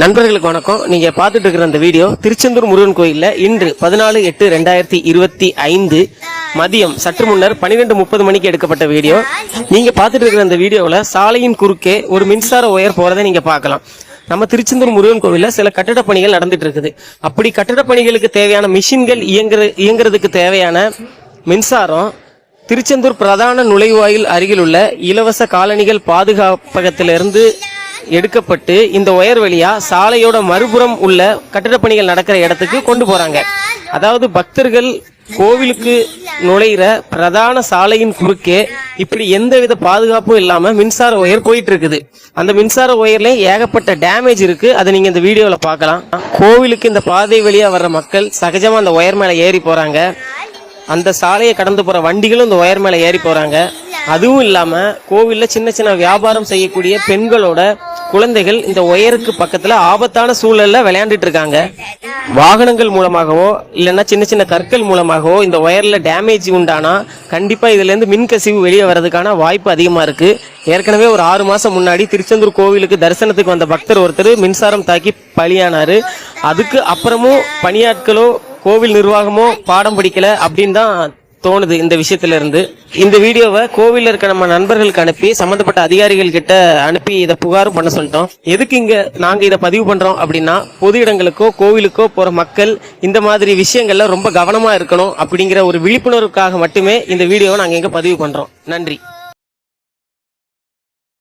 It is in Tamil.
நண்பர்களுக்கு வணக்கம். நீங்க பார்த்துட்டு இருக்கிற அந்த வீடியோ திருச்செந்தூர் முருகன் கோயில்ல இன்று பதினாலு எட்டு ரெண்டாயிரத்தி இருபத்தி ஐந்து மதியம் சற்று முன்னர் பன்னிரெண்டு முப்பது மணிக்கு எடுக்கப்பட்ட வீடியோ. நீங்க பார்த்துட்டு இருக்கிற அந்த வீடியோவில் சாலையின் குறுக்கே ஒரு மின்சார ஒயர் போறதை நீங்க பார்க்கலாம். நம்ம திருச்செந்தூர் முருகன் கோவில்ல சில கட்டட பணிகள் நடந்துட்டு இருக்குது. அப்படி கட்டட பணிகளுக்கு தேவையான மிஷின்கள் இயங்குற இயங்குறதுக்கு தேவையான மின்சாரம் திருச்செந்தூர் பிரதான நுழைவாயில் அருகில் உள்ள இலவச காலணிகள் பாதுகாப்பகத்திலிருந்து எடுக்கப்பட்டு இந்த ஒயர் வழியா சாலையோட மறுபுறம் உள்ள கட்டிடப் பணிகள் நடக்கிற இடத்துக்கு கொண்டு போறாங்க. அதாவது பக்தர்கள் கோவிலுக்கு நுழையிற பிரதான சாலையின் குறுக்கே இப்படி எந்தவித பாதுகாப்பும் இல்லாம மின்சார ஒயர் போயிட்டு இருக்குது அந்த மின்சார ஒயர்ல ஏகப்பட்ட டேமேஜ் இருக்கு. அதை நீங்க இந்த வீடியோல பார்க்கலாம். கோவிலுக்கு இந்த பாதை வழியா வர்ற மக்கள் சகஜமா அந்த ஒயர் மேல ஏறி போறாங்க. அந்த சாலையை கடந்து போற வண்டிகளும் இந்த ஒயர் மேல ஏறி போறாங்க. அதுவும் இல்லாம கோவில்ல சின்ன சின்ன வியாபாரம் செய்யக்கூடிய பெண்களோட குழந்தைகள் இந்த ஒயருக்கு பக்கத்துல ஆபத்தான சூழல்ல விளையாண்டுட்டு இருக்காங்க. வாகனங்கள் மூலமாகவோ இல்லைன்னா சின்ன சின்ன கற்கள் மூலமாகவோ இந்த ஒயரில் டேமேஜ் உண்டானா கண்டிப்பா இதுல இருந்து மின்கசிவு வெளியே வர்றதுக்கான வாய்ப்பு அதிகமா இருக்கு. ஏற்கனவே ஒரு ஆறு மாசம் முன்னாடி திருச்செந்தூர் கோவிலுக்கு தரிசனத்துக்கு வந்த பக்தர் ஒருத்தர் மின்சாரம் தாக்கி பலியானாரு. அதுக்கு அப்புறமும் பணியாட்களோ கோவில் நிர்வாகமோ பாடம் படிக்கல அப்படின்னு தான் தோணுது இந்த விஷயத்துல இருந்து இந்த வீடியோவை கோவில்ல இருக்க நம்ம நண்பர்களுக்கு அனுப்பி சம்பந்தப்பட்ட அதிகாரிகள் கிட்ட அனுப்பி இதை புகாரும் பண்ண சொல்லிட்டோம். எதுக்கு இங்க நாங்க இதை பதிவு பண்றோம் அப்படின்னா பொது இடங்களுக்கோ கோவிலுக்கோ போற மக்கள் இந்த மாதிரி விஷயங்கள்ல ரொம்ப கவனமா இருக்கணும் அப்படிங்கிற ஒரு விழிப்புணர்வுக்காக மட்டுமே இந்த வீடியோவை நாங்க இங்க பதிவு பண்றோம். நன்றி.